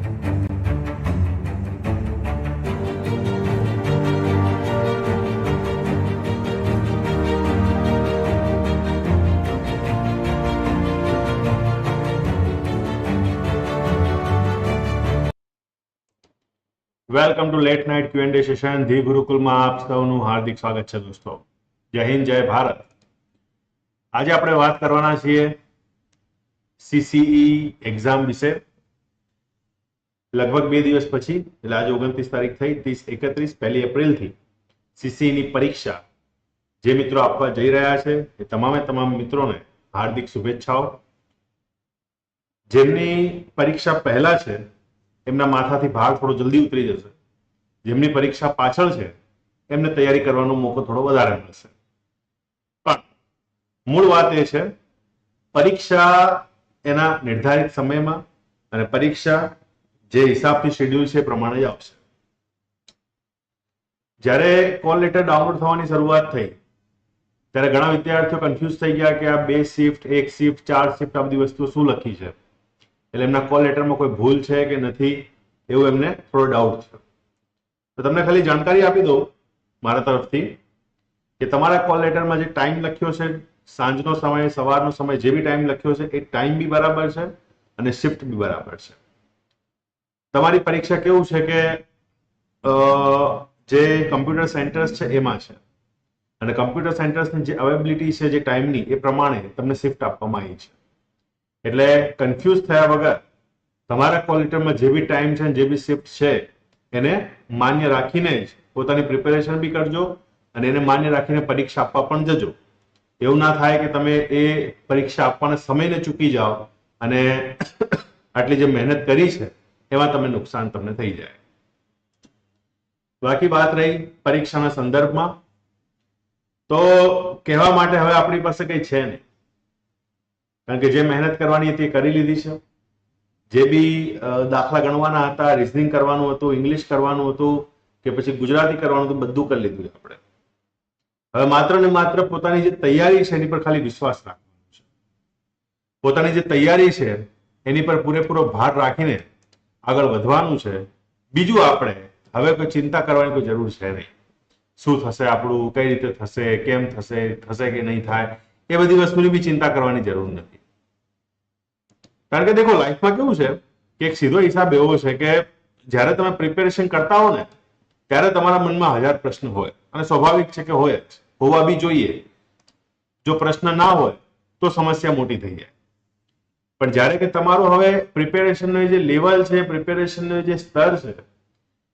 Welcome to late night Q and session the ગુરુકુલમાં આપ સૌનું હાર્દિક સ્વાગત છે દોસ્તો જય હિન્દ જય ભારત આજે આપણે વાત કરવાના છીએ સીસીઈ એક્ઝામ વિશે. લગભગ બે દિવસ પછી, એટલે આજે ઓગણત્રીસ તારીખ થઈ, ત્રીસ એકત્રીસ, પહેલી એપ્રિલથી સીસીની પરીક્ષા જે મિત્રો આપવા જઈ રહ્યા છે, એ તમામે તમામ મિત્રોને હાર્દિક શુભેચ્છાઓ. જેમની પરીક્ષા પહેલા છે, એમના માથાથી ભાર થોડો જલ્દી ઉતરી જશે. જેમની પરીક્ષા પાછળ છે, એમને તૈયારી કરવાનો મોકો થોડો વધારે મળશે. પણ મૂળ વાત એ છે, પરીક્ષા એના નિર્ધારિત સમયમાં અને પરીક્ષા જે હિસાબથી શેડ્યુલ છે પ્રમાણે જ આવશે. જ્યારે કોલ લેટર ડાઉનલોડ થવાની શરૂઆત થઈ, ત્યારે ઘણા વિદ્યાર્થીઓ કન્ફ્યુઝ થઈ ગયા કે આ બે શિફ્ટ એક શિફ્ટ ચાર શિફ્ટ આ બધી વસ્તુઓ શું લખી છે? એટલે એમના કોલ લેટરમાં કોઈ ભૂલ છે કે નથી, એવું એમને થોડો ડાઉટ છે. તો તમને ખાલી જાણકારી આપી દઉં મારા તરફથી કે તમારા કોલ લેટરમાં જે ટાઈમ લખ્યો છે, સાંજનો સમય, સવારનો સમય, જે બી ટાઈમ લખ્યો છે, એ ટાઈમ બી બરાબર છે અને શિફ્ટ બી બરાબર છે. તમારી પરીક્ષા કેવું છે કે જે કમ્પ્યુટર સેન્ટર્સ છે એમાં છે? અને કમ્પ્યુટર સેન્ટર્સની જે અવેબિલિટી છે, જે ટાઈમની એ પ્રમાણે તમને શિફ્ટ આપવામાં આવી છે. એટલે કન્ફ્યુઝ થયા વગર તમારા ક્વોલિટીમાં જે બી ટાઈમ છે જે બી શિફ્ટ છે, એને માન્ય રાખીને જ પોતાની પ્રિપેરેશન બી કરજો અને એને માન્ય રાખીને પરીક્ષા આપવા પણ જજો. એવું ના થાય કે તમે એ પરીક્ષા આપવાના સમયને ચૂકી જાઓ અને આટલી જે મહેનત કરી છે એમાં તમે નુકસાન તમને થઈ જાય. બાકી વાત રહી પરીક્ષાના સંદર્ભમાં. તો કહેવા માટે હવે આપણી પાસે કંઈ છે નહીં. કારણ કે જે મહેનત કરવાની હતી એ કરી લીધી છે. જે બી દાખલા ગણવાના હતા રિઝનિંગ કરવાનું હતું ઇંગ્લિશ કરવાનું હતું, કે પછી ગુજરાતી કરવાનું હતું, બધું કરી લીધું છે આપણે. હવે માત્ર ને માત્ર પોતાની જે તૈયારી છે એની પર ખાલી વિશ્વાસ રાખવાનો છે. પોતાની જે તૈયારી છે એની પર પૂરેપૂરો ભાર રાખીને આગળ વધવાનું છે. બીજું આપણે, હવે કોઈ ચિંતા કરવાની કોઈ જરૂર છે નહીં. શું થશે આપણું, કઈ રીતે થશે, કેમ થશે થશે કે નહીં થાય, એ બધી વસ્તુની બી ચિંતા કરવાની જરૂર નથી. કારણ કે દેખો, લાઈફમાં કેવું છે કે એક સીધો હિસાબ એવો છે કે જ્યારે તમે પ્રિપેરેશન કરતા હો ને, ત્યારે તમારા મનમાં હજાર પ્રશ્ન હોય. અને સ્વાભાવિક છે કે હોય જ. હોવા બી જોઈએ. જો પ્રશ્ન ના હોય, તો સમસ્યા મોટી થઈ જાય. પણ જ્યારે કે તમારું હવે પ્રિપેરેશનનું જે લેવલ છે પ્રિપેરેશનનું જે સ્તર છે,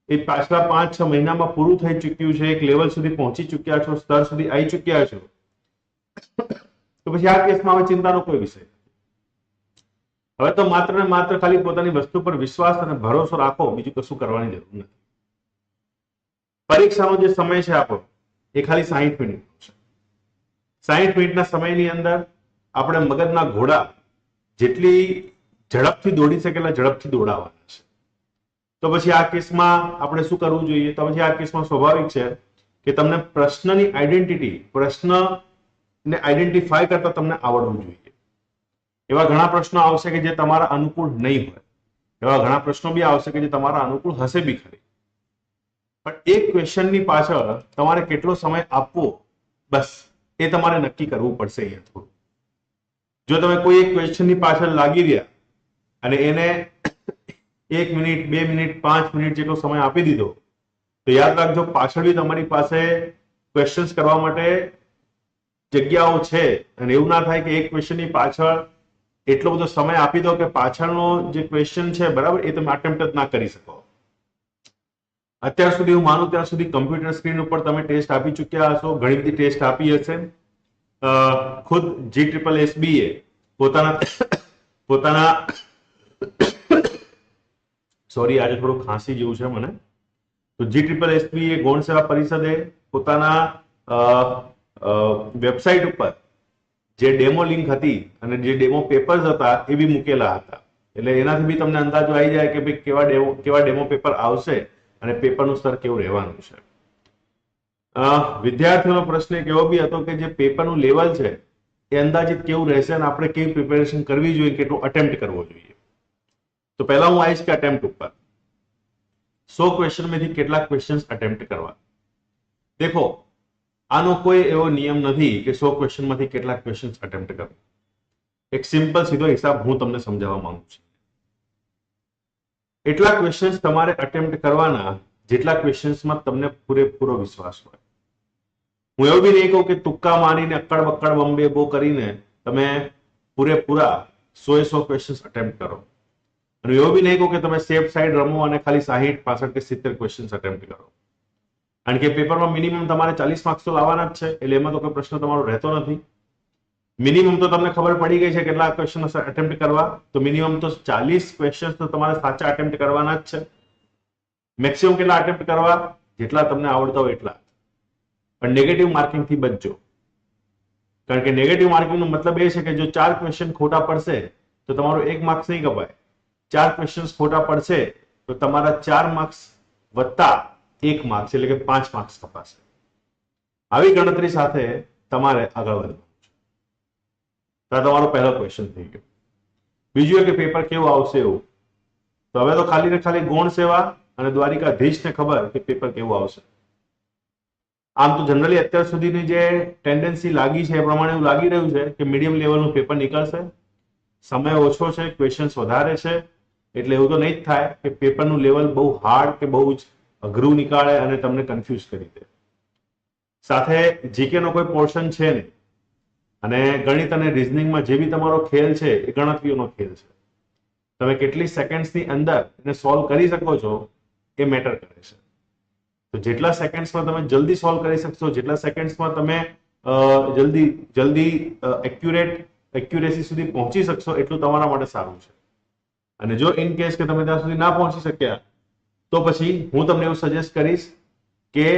એ પાછલા પાંચ છ મહિનામાં પૂરું થઈ ચૂક્યું છે, એક લેવલ સુધી પહોંચી ચૂક્યા છો, સ્તર સુધી આવી ચૂક્યા છો, તો પછી આ કેસમાં હવે ચિંતાનો કોઈ વિષય. હવે તો માત્ર ને માત્ર ખાલી પોતાની વસ્તુ પર વિશ્વાસ અને ભરોસો રાખો, બીજું કશું કરવાની જરૂર નથી પરીક્ષાનો જે સમય છે આપણો, એ ખાલી સાહીઠ મિનિટ છે સાહીઠ મિનિટના સમયની અંદર આપણે મગજના ઘોડા જેટલી ઝડપથી દોડી શકે એટલા ઝડપથી દોડાવવાના છે. તો પછી આ કેસમાં આપણે શું કરવું જોઈએ? તો પછી આ કેસમાં સ્વાભાવિક છે કે તમને પ્રશ્નની આઈડેન્ટિટી પ્રશ્નને આઈડેન્ટિફાય કરતા તમને આવડવું જોઈએ. એવા ઘણા પ્રશ્નો આવશે કે જે તમારા અનુકૂળ નહીં હોય. એવા ઘણા પ્રશ્નો બી આવશે કે જે તમારા અનુકૂળ હશે બી ખરી. પણ એક ક્વેશ્ચનની પાછળ તમારે કેટલો સમય આપવો? બસ, એ તમારે નક્કી કરવું પડશે અહીંયા જો તમે કોઈ એક ક્વેશ્ચનની પાછળ લાગી રહ્યા અને એને એક મિનિટ, બે મિનિટ, પાંચ મિનિટ જેટલો સમય આપી દીધો, તો યાદ રાખજો પાછળ બી તમારી પાસે ક્વેશ્ચન્સ કરવા માટે જગ્યાઓ છે. અને એવું ના થાય કે એક ક્વેશ્ચનની પાછળ એટલો બધો સમય આપી દો કે પાછળનો જે ક્વેશ્ચન છે, બરાબર, એ તમે અટેમ્પ્ટ જ ના કરી શકો. અત્યાર સુધી હું માનું, ત્યાં સુધી કમ્પ્યુટર સ્ક્રીન ઉપર તમે ટેસ્ટ આપી ચૂક્યા હશો, ઘણી બધી ટેસ્ટ આપી હશે. ખુદ જી ટ્રિપલ એ પોતાના પોતાના સોરી આજે થોડું ખાંસી જેવું છે મને. તો જી ટ્રિપલ એ ગૌણ સેવા પરિષદે પોતાના વેબસાઇટ ઉપર જે ડેમો લિંક હતી અને જે ડેમો પેપર્સ હતા એ બી મૂકેલા હતા. એટલે એનાથી બી તમને અંદાજો આવી જાય કે ભાઈ કેવા ડેમો કેવા ડેમો પેપર આવશે અને પેપરનું સ્તર કેવું રહેવાનું છે. વિદ્યાર્થીઓનો પ્રશ્ન એક એવો બી હતો કે જે પેપરનું લેવલ છે, એ અંદાજિત કેવું રહેશે અને આપણે કેવી પ્રિપેરેશન કરવી જોઈએ કેટલું અટેમ્પ્ટ કરવો જોઈએ. તો પહેલા હું આવીશ કે અટેમ્પ્ટ ઉપર. સો ક્વેશ્ચનમાંથી કેટલા ક્વેશ્ચન અટેમ્પ્ટ કરવા. દેખો, આનો કોઈ એવો નિયમ નથી કે સો ક્વેશ્ચનમાંથી કેટલા ક્વેશ્ચન અટેમ્પ્ટ કરવા એક સિમ્પલ સીધો હિસાબ હું તમને સમજાવવા માંગુ છું. એટલા ક્વેશ્ચન્સ તમારે અટેમ્પ્ટ કરવાના જેટલા ક્વેશ્ચન્સમાં તમને પૂરેપૂરો વિશ્વાસ હોય. હું એવું બી નહીં કહું કે તુક્કા મારીને અક્કડ બક્કડ બંબે બો કરીને તમે પૂરેપૂરા સો સો ક્વેશ્ચન્સ અટેમ્પ્ટ કરો. અને એવું બી નહીં કહું કે તમે સેફ સાઈડ રમો અને ખાલી સાહીઠ, પાસઠ કે સિત્તેર ક્વેશ્ચન્સ અટેમ્પ્ટ કરો. કારણ કે પેપરમાં મિનિમમ તમારે ચાલીસ માર્ક્સ તો લાવવાના જ છે, એટલે એમાં તો કોઈ પ્રશ્ન તમારો રહેતો નથી. મિનિમમ તો તમને ખબર પડી ગઈ છે કેટલા ક્વેશ્ચન અટેમ્પ્ટ કરવા, તો મિનિમમ તો ચાલીસ ક્વેશ્ચન તો તમારે સાચા અટેમ્પ્ટ કરવાના જ છે. મેક્સિમમ કેટલા અટેમ્પ્ટ કરવા, જેટલા તમને આવડતા હોય એટલા. પણ નેગેટિવ માર્કિંગથી બચજો. કારણ કે નેગેટિવ માર્કિંગનો મતલબ એ છે કે જો ચાર ક્વેશ્ચન ખોટા પડશે, તો તમારો એક માર્ક્સ નહીં કપાય. ચાર ક્વેશ્ચન ખોટા પડશે, તો તમારા ચાર માર્ક્સ વત્તા એક માર્ક્સ એટલે કે પાંચ માર્ક્સ કપાશે. આવી ગણતરી સાથે તમારે આગળ વધવાનું છે. તો તમારો પહેલો ક્વેશ્ચન થઈ ગયો. બીજું કે પેપર કેવું આવશે એવું? તો હવે તો ખાલી ને ખાલી ગૌણ સેવા અને દ્વારિકાધીશને ખબર કે પેપર કેવું આવશે. આમ તો જનરલી અત્યાર સુધીની જે ટેન્ડન્સી લાગી છે એ પ્રમાણે એવું લાગી રહ્યું છે કે મીડિયમ લેવલનું પેપર નીકળશે. સમય ઓછો છે ક્વેશ્ચન્સ વધારે છે, એટલે એવું તો નહીં જ થાય કે પેપરનું લેવલ બહુ હાર્ડ કે બહુ જ અઘરું નીકાળે અને તમને કન્ફ્યુઝ કરી દે. સાથે જીકેનો કોઈ પોર્શન છે નહીં. અને ગણિત અને રિઝનિંગમાં જે બી તમારો ખેલ છે એ ગણતરીઓનો ખેલ છે. તમે કેટલી સેકન્ડ્સની અંદર એને સોલ્વ કરી શકો છો એ મેટર કરે છે. તો જેટલા સેકન્ડ્સમાં તમે જલ્દી સોલ્વ કરી શકશો, જેટલા સેકન્ડ્સમાં તમે જલ્દી જલ્દી એક્યુરેટ એક્યુરેસી સુધી પહોંચી શકશો, એટલું તમારા માટે સારું છે. અને જો ઇન કેસ કે તમે ત્યાં સુધી ના પહોંચી શક્યા, તો પછી હું તમને એવું સજેસ્ટ કરીશ કે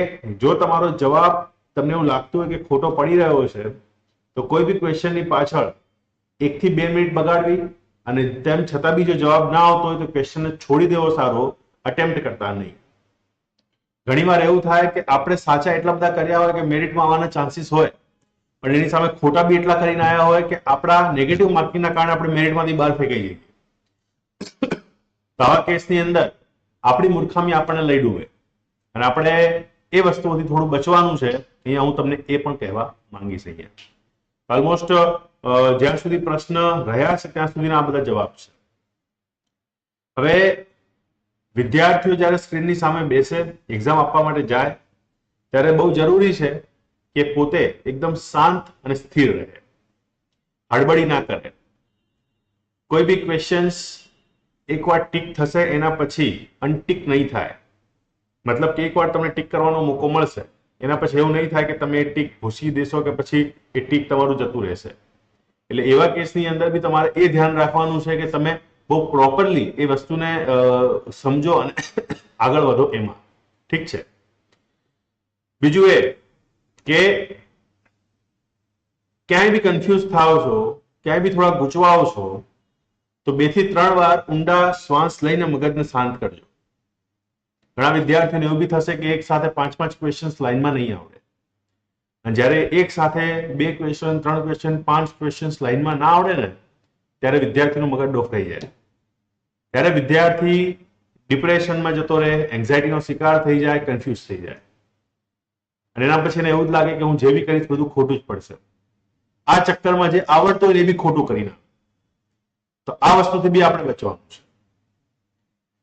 જો તમારો જવાબ તમને એવું લાગતું હોય કે ખોટો પડી રહ્યો છે, તો કોઈ બી ક્વેશ્ચનની પાછળ એકથી બે મિનિટ બગાડવી અને તેમ છતાં બી જો જવાબ ના આવતો હોય તો ક્વેશ્ચનને છોડી દેવો સારો અટેમ્પ્ટ કરતા નહીં. ઘણીવાર એવું થાય કે આપણે સાચા એટલા બધા કર્યા હોય કે મેરિટમાં આવવાના ચાન્સીસ હોય, પણ એની સામે ખોટા બી એટલા કરીને આવ્યા હોય કે આપણા નેગેટિવ માર્કિંગના કારણે આપણે મેરિટમાંથી બહાર ફેંકાઈ જઈએ. આવા કેસની અંદર આપણી મૂર્ખામી આપણને લઈ ડૂબે. અને આપણે એ વસ્તુઓથી થોડું બચવાનું છે, અહીંયા હું તમને એ પણ કહેવા માંગીશ અહીંયા. ઓલમોસ્ટ જ્યાં સુધી પ્રશ્ન રહ્યા છે, ત્યાં સુધીના આ બધા જવાબ છે. હવે વિદ્યાર્થીઓ જ્યારે સ્ક્રીનની સામે બેસે એક્ઝામ આપવા માટે જાય, ત્યારે બહુ જરૂરી છે કે પોતે એકદમ શાંત અને સ્થિર રહે. હડબડી ના કરે. કોઈ બી ક્વેશ્ચન્સ એકવાર ટીક થશે, એના પછી અનટીક નહીં થાય. મતલબ કે એકવાર તમને ટીક કરવાનો મોકો મળશે, એના પછી એવું નહીં થાય કે તમે એ ટીક ભૂસી દેશો કે પછી એ ટીક તમારું જતું રહેશે. એટલે એવા કેસની અંદર બી તમારે એ ધ્યાન રાખવાનું છે કે તમે બહુ પ્રોપરલી એ વસ્તુને સમજો અને આગળ વધો એમાં. ઠીક છે? બીજું એ કે ક્યાંય બી કન્ફ્યુઝ થાવ છો, ક્યાંય બી થોડા ગૂંચવાઓ છો, તો બેથી ત્રણ વાર ઊંડા શ્વાસ લઈને મગજને શાંત કરજો. ઘણા વિદ્યાર્થીઓને એવું બી થશે કે એક સાથે પાંચ પાંચ ક્વેશ્ચન્સ લાઈનમાં નહીં આવડે. અને જ્યારે એક સાથે બે ક્વેશ્ચન ત્રણ ક્વેશ્ચન પાંચ ક્વેશ્ચન્સ લાઈનમાં ના આવડે ને, ત્યારે વિદ્યાર્થીનું મગજ ડોફાઈ જાય. ત્યારે વિદ્યાર્થી ડિપ્રેશનમાં જતો રહે એન્ઝાયટીનો શિકાર થઈ જાય કન્ફ્યુઝ થઈ જાય. અને એના પછી એને એવું જ લાગે કે હું જે બી કરીશ બધું ખોટું જ પડશે. આ ચક્કરમાં જે આવડતું હોય એ બી ખોટું કરી નાખે. તો આ વસ્તુથી બી આપણે બચવાનું છે.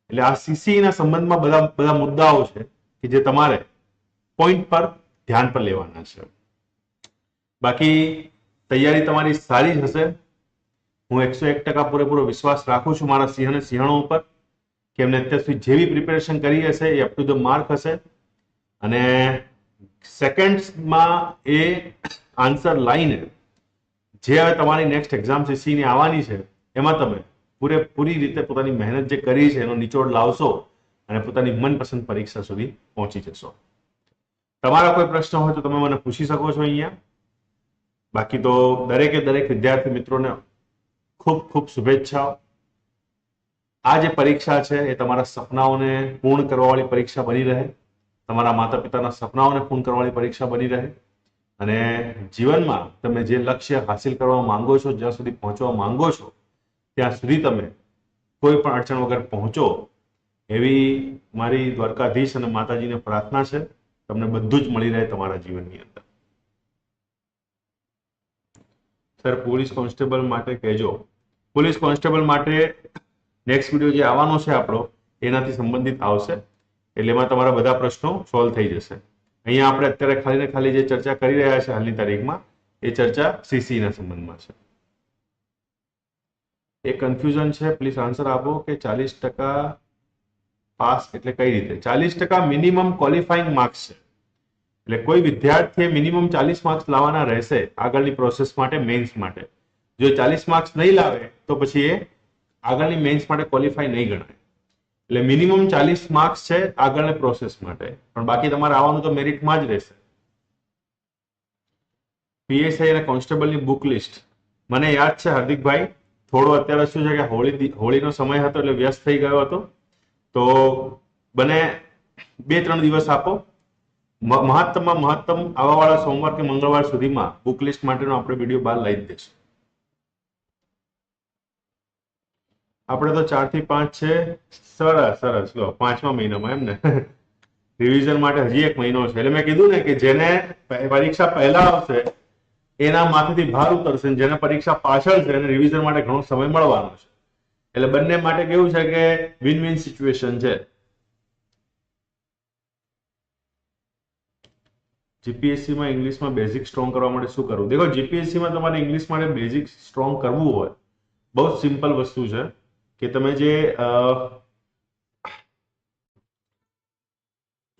એટલે આ સીસીના સંબંધમાં બધા બધા મુદ્દાઓ છે કે જે તમારે પોઈન્ટ પર ધ્યાન પર લેવાના છે. બાકી તૈયારી તમારી સારી જ હશે. હું એકસો એક ટકા પૂરેપૂરો વિશ્વાસ રાખું છું મારા સિંહ અને સિંહણો ઉપર કે એમને અત્યાર સુધી જેવી પ્રિપેરેશન કરી હશે, એ અપ ટુ ધ માર્ક હશે. અને સેકન્ડમાં એ આન્સર લાઈને જે હવે તમારી નેક્સ્ટ એક્ઝામ સીસી ની આવવાની છે, એમાં તમે પૂરેપૂરી રીતે પોતાની મહેનત જે કરી છે, એનો નિચોડ લાવશો અને પોતાની મનપસંદ પરીક્ષા સુધી પહોંચી જશો. તમારા કોઈ પ્રશ્ન હોય તો તમે મને પૂછી શકો છો અહીંયા. બાકી તો દરેકે દરેક વિદ્યાર્થી મિત્રોને ખૂબ ખૂબ શુભેચ્છાઓ આ જે પરીક્ષા છે, એ તમારા સપનાઓને પૂર્ણ કરવાવાળી પરીક્ષા બની રહે. તમારા માતા પિતાના સપનાઓને પૂર્ણ કરવાવાળી પરીક્ષા બની રહે. અને જીવનમાં તમે જે લક્ષ્ય હાસિલ કરવા માંગો છો, જ્યાં સુધી પહોંચવા માંગો છો, ત્યાં સુધી તમે કોઈ પણ અડચણ વગર પહોંચો, એવી મારી દ્વારકાધીશ અને માતાજીને પ્રાર્થના છે. તમને બધું જ મળી રહે તમારા જીવનની અંદર. સર પોલીસ કોન્સ્ટેબલ માટે કહેજો. પોલીસ કોન્સ્ટેબલ માટે નેક્સ્ટ વીડિયો જે આવવાનો છે આપણો, એનાથી સંબંધિત આવશે. એટલે એમાં તમારા બધા પ્રશ્નો સોલ્વ થઈ જશે. અહીંયા આપણે અત્યારે ખાલી ને ખાલી જે ચર્ચા કરી રહ્યા છે હાલની તારીખમાં, એ ચર્ચા સીસીના સંબંધમાં છે. એ કન્ફ્યુઝન છે પ્લીઝ આન્સર આપો કે ચાલીસ ટકા પાસ એટલે કઈ રીતે? ચાલીસ ટકા મિનિમમ ક્વોલિફાઈંગ માર્ક્સ છે. એટલે કોઈ વિદ્યાર્થીએ મિનિમમ ચાલીસ માર્ક્સ લાવવાના રહેશે આગળની પ્રોસેસ માટે મેન્સ માટે. જો ચાલીસ માર્ક્સ નહીં લાવે, તો પછી એ આગળની મેન્સ માટે ક્વોલિફાય નહીં ગણાય. એટલે મિનિમમ ચાલીસ માર્ક્સ છે આગળની પ્રોસેસ માટે. પણ બાકી તમારે આવવાનું તો મેરિટમાં જ રહેશે. પીએસઆઈ અને કોન્સ્ટેબલની બુક લિસ્ટ મને યાદ છે હાર્દિકભાઈ, થોડો અત્યારે શું છે કે હોળી હોળીનો સમય હતો એટલે વ્યસ્ત થઈ ગયો હતો. તો બને બે ત્રણ દિવસ આપો. મહત્તમમાં મહત્તમ આવવાવાળા સોમવાર કે મંગળવાર સુધીમાં બુક લિસ્ટ માટેનો આપણે વીડિયો બહાર લઈ જ દઈશું. આપણે તો ચારથી પાંચ છે. સરસ સરસ. લો, પાંચમા મહિનામાં એમ ને. રિવિઝન માટે હજી એક મહિનો છે. એટલે મેં કીધું ને કે જેને પરીક્ષા પહેલા આવશે, એના માથેથી ભાર ઉતરશે જેને પરીક્ષા પાછળ છે, એને રિવિઝન માટે ઘણો સમય મળવાનો છે. એટલે બંને માટે કેવું છે કે વિન વિન સિચ્યુએશન છે જીપીએસસી માં ઇંગ્લિશમાં બેઝિક સ્ટ્રોંગ કરવા માટે શું કરવું? દેખો જીપીએસસી માં તમારે ઇંગ્લિશ માટે બેઝિક સ્ટ્રોંગ કરવું હોય. બહુ સિમ્પલ વસ્તુ છે. કે તમે જે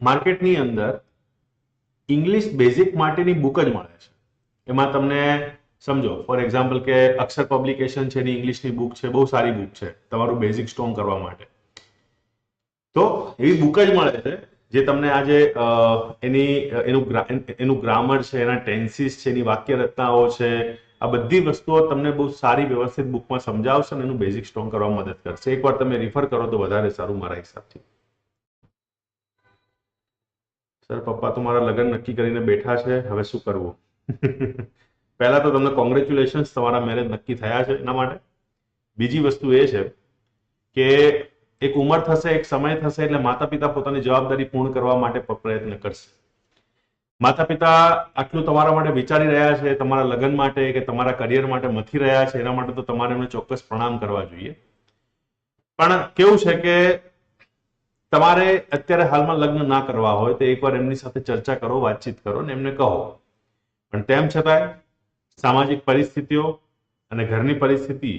માર્કેટની અંદર ઇંગ્લિશ બેઝિક માટેની બુક જ મળે છે. એમાં તમને, સમજો, ફોર એક્ઝામ્પલ કે અક્ષર પબ્લિકેશન છે એની ઇંગ્લિશની બુક છે, બહુ સારી બુક છે, તમારું બેઝિક સ્ટ્રોંગ કરવા માટે. તો એવી બુક જ મળે છે જે તમને આજે એની, એનું એનું ગ્રામર છે, એના ટેન્સીસ છે, એની વાક્ય રચનાઓ છે આ બધી વસ્તુઓ તમને બહુ સારી વ્યવસ્થિત બુકમાં સમજાવશે અને એનું બેઝિક સ્ટ્રોંગ કરવામાં મદદ કરશે. એકવાર તમે રિફર કરો તો વધારે સારું મારા હિસાબથી. સર પપ્પા તો મારા લગ્ન નક્કી કરીને બેઠા છે. હવે શું કરવું? પહેલા તો તમને કોંગ્રેચ્યુલેશન્સ તમારા મેરેજ નક્કી થયા છે એના માટે. બીજી વસ્તુ એ છે કે એક ઉંમર થશે, એક સમય થશે એટલે માતા પિતા પોતાની જવાબદારી પૂર્ણ કરવા માટે પ્રયત્ન કરશે. માતા પિતા આટલું તમારા માટે વિચારી રહ્યા છે, તમારા લગ્ન માટે કે તમારા કરિયર માટે મથી રહ્યા છે, એના માટે તો તમારે એમને ચોક્કસ પ્રણામ કરવા જોઈએ. પણ કેવું છે કે તમારે અત્યારે હાલમાં લગ્ન ના કરવા હોય તો એકવાર એમની સાથે ચર્ચા કરો, વાતચીત કરો ને એમને કહો. પણ તેમ છતાંય સામાજિક પરિસ્થિતિઓ અને ઘરની પરિસ્થિતિ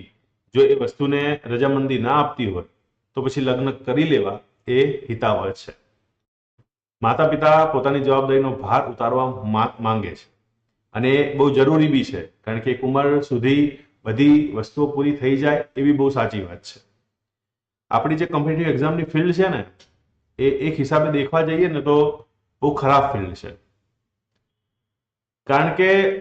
જો એ વસ્તુને રજામંદી ના આપતી હોય તો પછી લગ્ન કરી લેવા એ હિતાવહ છે. માતા પિતા પોતાની જવાબદારીનો ભાર ઉતારવા માંગે છે. અને બહુ જરૂરી બી છે, કારણ કે એક ઉંમર સુધી બધી વસ્તુઓ પૂરી થઈ જાય એવી બહુ સાચી વાત છે. આપણી જે કોમ્પિટિટિવ એક્ઝામની ફિલ્ડ છે ને, એ એક હિસાબે દેખવા જઈએ ને તો બહુ ખરાબ ફિલ્ડ છે. કારણ કે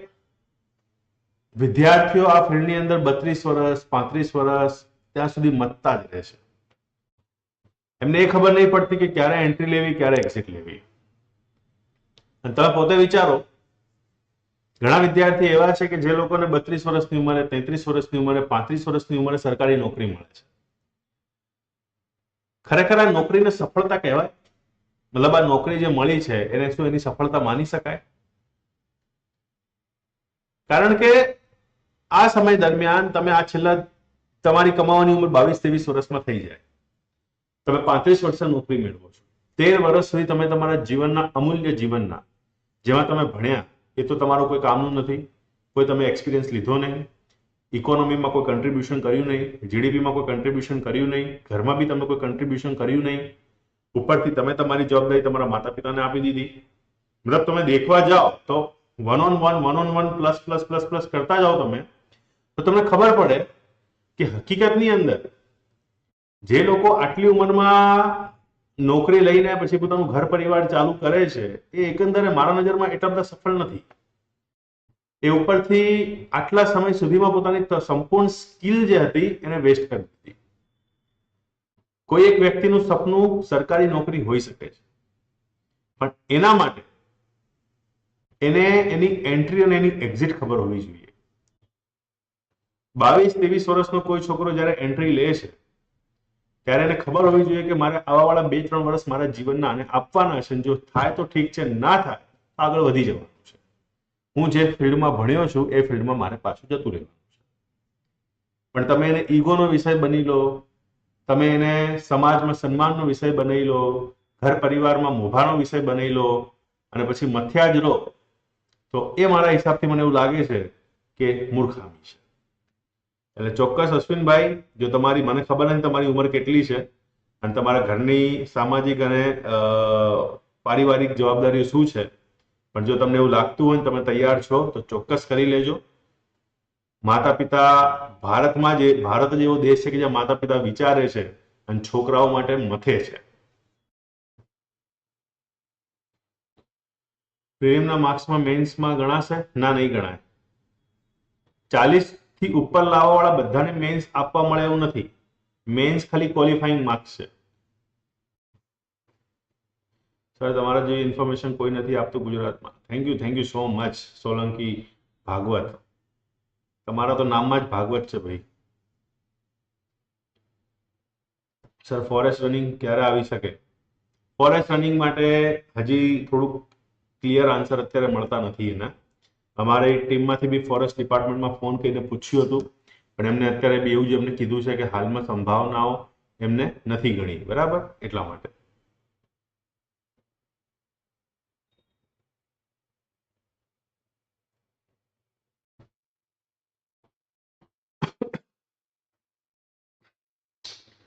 વિદ્યાર્થીઓ આ ફિલ્ડની અંદર બત્રીસ વર્ષ, પાંત્રીસ વર્ષ, ત્યાં સુધી મતતા જ રહે છે. એમને એ ખબર નહીં પડતી કે ક્યારે એન્ટ્રી લેવી, ક્યારે એક્ઝિટ લેવી. અને તમે પોતે વિચારો, ઘણા વિદ્યાર્થી એવા છે કે જે લોકોને બત્રીસ વર્ષની ઉંમરે, તેત્રીસ વર્ષની ઉંમરે, પાંત્રીસ વર્ષની ઉંમરે સરકારી નોકરી મળે છે. ખરેખર આ નોકરીને સફળતા કહેવાય? મતલબ આ નોકરી જે મળી છે, એને શું એની સફળતા માની શકાય? કારણ કે આ સમય દરમિયાન તમે આ છેલ્લા તમારી કમાવાની ઉંમર બાવીસ, ત્રેવીસ વર્ષમાં થઈ જાય. તમે પાંત્રીસ વર્ષે નોકરી મેળવો છો. તેર વર્ષ સુધી તમે તમારા જીવનના અમૂલ્ય જીવનના, જેમાં તમે ભણ્યા, એ તો તમારો કોઈ કામનું નથી. કોઈ તમે એક્સપિરિયન્સ લીધો નહીં. ઇકોનોમીમાં કોઈ કન્ટ્રીબ્યુશન કર્યું નહીં. જીડીપીમાં કોઈ કન્ટ્રીબ્યુશન કર્યું નહીં. ઘરમાં બી તમે કોઈ કન્ટ્રીબ્યુશન કર્યું નહીં. ઉપરથી તમે તમારી જવાબદારી તમારા માતા પિતાને આપી દીધી. મતલબ તમે દેખવા જાઓ તો one on one one on one plus plus plus plus કરતા જાઓ તમે, તો તમને ખબર પડે કે હકીકતની અંદર જે લોકો આટલી ઉંમરમાં નોકરી લઈને પછી પોતાનું ઘર પરિવાર ચાલુ કરે છે, એ એકંદરે મારા નજરમાં એટલા બધા સફળ નથી. એ ઉપરથી આટલા સમય સુધીમાં પોતાની સંપૂર્ણ સ્કિલ જે હતી એને વેસ્ટ કરી દીધી. કોઈ એક વ્યક્તિનું સપનું સરકારી નોકરી હોઈ શકે છે. પણ એના માટે એને એની એન્ટ્રી અને એની એક્ઝિટ ખબર હોવી જોઈએ. બાવીસ, ત્રેવીસ વર્ષનો કોઈ છોકરો જ્યારે એન્ટ્રી લે છે ત્યારે એને ખબર હોવી જોઈએ કે મારે આવા વાળા બે ત્રણ વર્ષ મારા જીવનના અને આપવાના છે જો થાય તો ઠીક છે, ના થાય તો આગળ વધી જવાનું છે. હું જે ફિલ્ડમાં ભણ્યો છું, એ ફિલ્ડમાં મારે પાછું જતું રહેવાનું છે. પણ તમે એને ઈગોનો વિષય બની લો, તમે એને સમાજમાં સન્માનનો વિષય બનાવી લો, ઘર પરિવારમાં મોભાનો વિષય બનાવી લો, અને પછી મથ્યા જ રહો તો એ મારા હિસાબથી મને એવું લાગે છે કે મૂર્ખામી છે. એટલે ચોક્કસ અશ્વિનભાઈ, જો તમારી, મને ખબર નથી તમારી ઉંમર કેટલી છે, અને તમારા ઘરની સામાજિક અને પારિવારિક જવાબદારીઓ શું છે, પણ જો તમને એવું લાગતું હોય તમે તૈયાર છો, તો ચોક્કસ કરી લેજો. માતા પિતા ભારતમાં જે, ભારત જ એવો દેશ છે કે જ્યાં માતા પિતા વિચારે છે અને છોકરાઓ માટે મથે છે. પ્રિલિમના માર્ક્સમાં મેન્સમાં ગણાશે? ના, નહીં ગણાય. ચાલીસ થી ઉપર લાવવાવાળા બધાને મેન્સ આપવા મળે એવું નથી. મેન્સ ખાલી ક્વોલિફાઈંગ માર્ક્સ છે. સર તમારા જેવી ઇન્ફોર્મેશન કોઈ નથી આપતું ગુજરાતમાં. Thank you thank you so much Solanki Bhagwat. તમારા તો નામમાં જ ભાગવત છે ભાઈ. સર ફોરેસ્ટ રનિંગ ક્યારે આવી શકે? ફોરેસ્ટ રનિંગ માટે હજી થોડુંક ક્લિયર આન્સર અત્યારે મળતા નથી એના. અમારી ટીમમાંથી બી ફોરેસ્ટ ડિપાર્ટમેન્ટમાં ફોન કરીને પૂછ્યું હતું, પણ એમને અત્યારે બી એવું જ એમને કીધું છે કે હાલમાં સંભાવનાઓ એમને નથી ગણી બરાબર? એટલા માટે.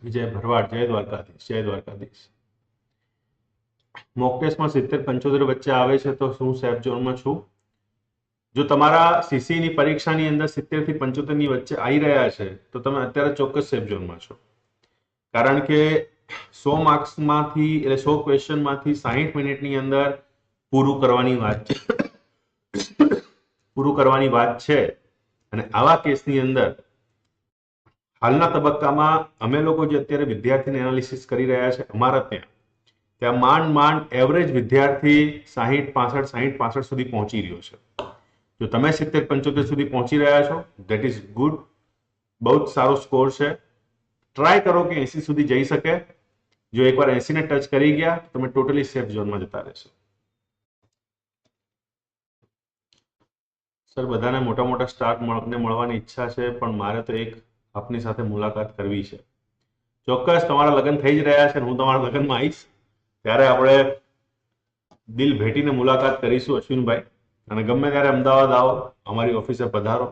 વિજય ભરવાડ, જય દ્વારકાધીશ જય દ્વારકાધીશ. મોક સિત્તેર પંચોતેર વચ્ચે આવે છે તો શું સેફ ઝોનમાં છું? જો તમારા સીસીની પરીક્ષાની અંદર સિત્તેરથી પંચોતેરની વચ્ચે આવી રહ્યા છે, તો તમે અત્યારે ચોક્કસ સેફ ઝોનમાં છો. કારણ કે સો માર્ક્સમાંથી, એટલે સો ક્વેશ્ચનમાંથી સાહીઠ મિનિટની અંદર પૂરું કરવાની વાત છે. પૂરું કરવાની વાત છે. અને આવા કેસની અંદર હાલના તબક્કામાં અમે લોકો જે અત્યારે વિદ્યાર્થીને એનાલિસિસ કરી રહ્યા છે, અમારા ત્યાં ત્યાં માંડ માંડ એવરેજ વિદ્યાર્થી સાહીઠ, પાસઠ સાહીઠ, પાસઠ સુધી પહોંચી રહ્યો છે. જો તમે સિત્તેર પંચોતેર સુધી પહોંચી રહ્યા છો દેટ ઇઝ ગુડ બહુ જ સારો સ્કોર છે. ટ્રાય કરો કે એસી સુધી જઈ શકે. જો એકવાર એસીને ટચ કરી ગયા તમે ટોટલી સેફ ઝોનમાં જતા રહેશો. સર બધાને મોટા મોટા સ્ટાર્ટ ને મળવાની ઈચ્છા છે, પણ મારે તો એક આપની સાથે મુલાકાત કરવી છે. ચોક્કસ તમારા લગ્ન થઈ જ રહ્યા છે હું તમારા લગ્નમાં આવીશ. ત્યારે આપણે દિલ ભેટીને મુલાકાત કરીશું અશ્વિનભાઈ. અને ગમે ત્યારે અમદાવાદ આવો, અમારી ઓફિસે પધારો.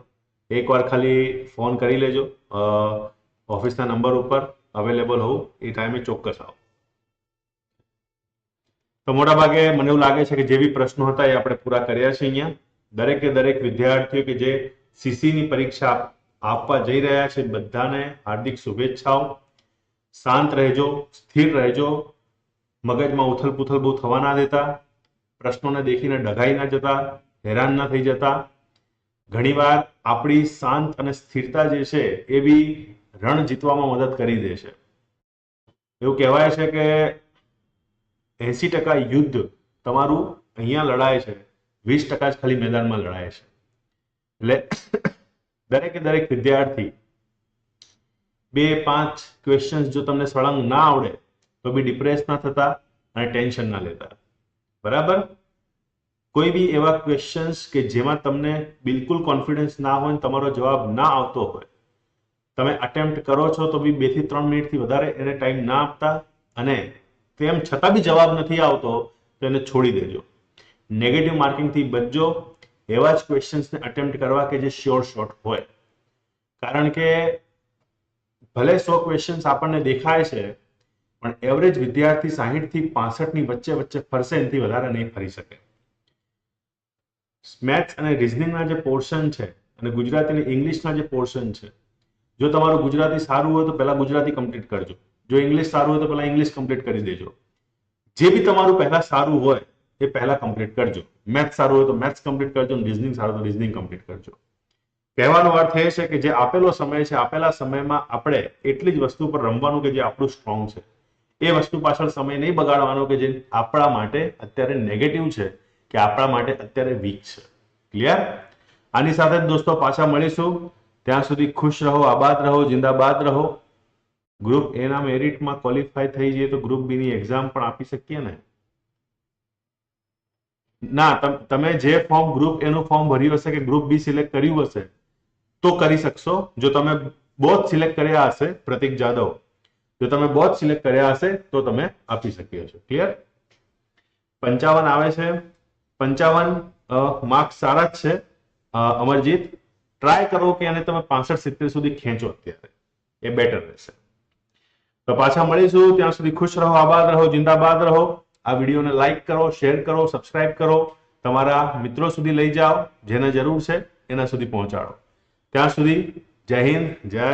એકવાર ખાલી ફોન કરી લેજો. ઓફિસના નંબર ઉપર અવેલેબલ હોઉં. એ ટાઈમે ચોક્કસ આવો. તો મોટા ભાગે મને એવું લાગે છે કે જે બી પ્રશ્નો હતા એ આપણે પૂરા કર્યા છે અહીંયા. દરેકે દરેક વિદ્યાર્થીઓ કે જે સીસીની પરીક્ષા આપવા જઈ રહ્યા છે, બધાને હાર્દિક શુભેચ્છાઓ. શાંત રહેજો, સ્થિર રહેજો. મગજમાં ઉથલ પુથલ બહુ થવા ના દેતા. પ્રશ્નોને દેખીને ડઘાઈ ના જતા. હેરાન ના થઈ જતા. ઘણીવાર આપણી શાંત અને સ્થિરતા જે છે, એ બી રણ જીતવામાં મદદ કરી દે છે. એવું કહેવાય છે કે એસી ટકા યુદ્ધ તમારું અહીંયા લડાય છે, વીસ ટકા જ ખાલી મેદાનમાં લડાય છે. એટલે દરેકે દરેક વિદ્યાર્થી બે, પાંચ ક્વેશ્ચન્સ જો તમને સળંગ ના આવડે, તો બી ડિપ્રેસ ના થતા અને ટેન્શન ના લેતા. બરાબર? કોઈ બી એવા ક્વેશ્ચન્સ કે જેમાં તમને બિલકુલ કોન્ફિડન્સ ના હોય તમારો જવાબ ના આવતો હોય. તમે અટેમ્પ્ટ કરો છો તો બી બેથી ત્રણ મિનિટથી વધારે એને ટાઈમ ના આપતા અને તેમ છતાં બી જવાબ નથી આવતો તો એને છોડી દેજો. નેગેટિવ માર્કિંગથી બચજો. એવા જ ક્વેશ્ચન્સને અટેમ્પ્ટ કરવા કે જે શ્યોર શોર્ટ હોય. કારણ કે ભલે સો ક્વેશ્ચન્સ આપણને દેખાય છે, પણ એવરેજ વિદ્યાર્થી સાહીઠથી પાસઠની વચ્ચે વચ્ચે ફરશે એનાથી વધારે નહીં ફરી શકે. મેથ્સ અને રિઝનિંગના જે પોર્શન છે અને ગુજરાતી અને ઇંગ્લિશના જે પોર્શન છે, જો તમારું ગુજરાતી સારું હોય તો પહેલા ગુજરાતી કમ્પ્લીટ કરજો. જો ઇંગ્લિશ સારું હોય તો પહેલા ઇંગ્લિશ કમ્પ્લીટ કરી દેજો. જે બી તમારું પહેલા સારું હોય એ પહેલા કમ્પ્લીટ કરજો. મેથ્સ સારું હોય તો મેથ્સ કમ્પ્લીટ કરજો અને રિઝનિંગ સારું તો રિઝનિંગ કમ્પ્લીટ કરજો. કહેવાનો અર્થ એ છે કે જે આપેલો સમય છે, આપેલા સમયમાં આપણે એટલી જ વસ્તુ પર રમવાનું કે જે આપણું સ્ટ્રોંગ છે. એ વસ્તુ પાછળ સમય નહીં બગાડવાનો કે જે આપણા માટે અત્યારે નેગેટિવ છે. કે આપણા માટે અત્યારે વીક છે. ક્લિયર આની સાથે જ દોસ્તો પાછા મળીશું. ત્યાં સુધી ખુશ રહો, આબાદ રહો, જિંદાબાદ રહો. ગ્રુપ એના મેરિટમાં ક્વોલિફાય થઈ જઈએ તો ગ્રુપ બી ની એક્ઝામ પણ આપી શકીએ ને? ના, તમે જે ફોર્મ ગ્રુપ એનું ફોર્મ ભર્યું હશે કે ગ્રુપ બી સિલેક્ટ કર્યું હશે, તો કરી શકશો. જો તમે બોથ સિલેક્ટ કર્યા હશે, પ્રતિક જાદવ, જો તમે બોથ સિલેક્ટ કર્યા હશે, તો તમે આપી શકીએ છો. ક્લિયર પંચાવન આવે છે. પંચાવન માર્ક્સ સારા જ છે. અમરજીત ટ્રાય કરો કે આને તમે પાસઠ, સિત્તેર સુધી ખેંચો અત્યારે. એ બેટર રહેશે. તો પાછા મળીશું. ત્યાં સુધી ખુશ રહો, આબાદ રહો, જિંદાબાદ રહો. આ વિડીયોને લાઈક કરો શેર કરો સબસ્ક્રાઇબ કરો. તમારા મિત્રો સુધી લઈ જાઓ, જેને જરૂર છે, એના સુધી પહોંચાડો. ત્યાં સુધી જય હિન્દ, જય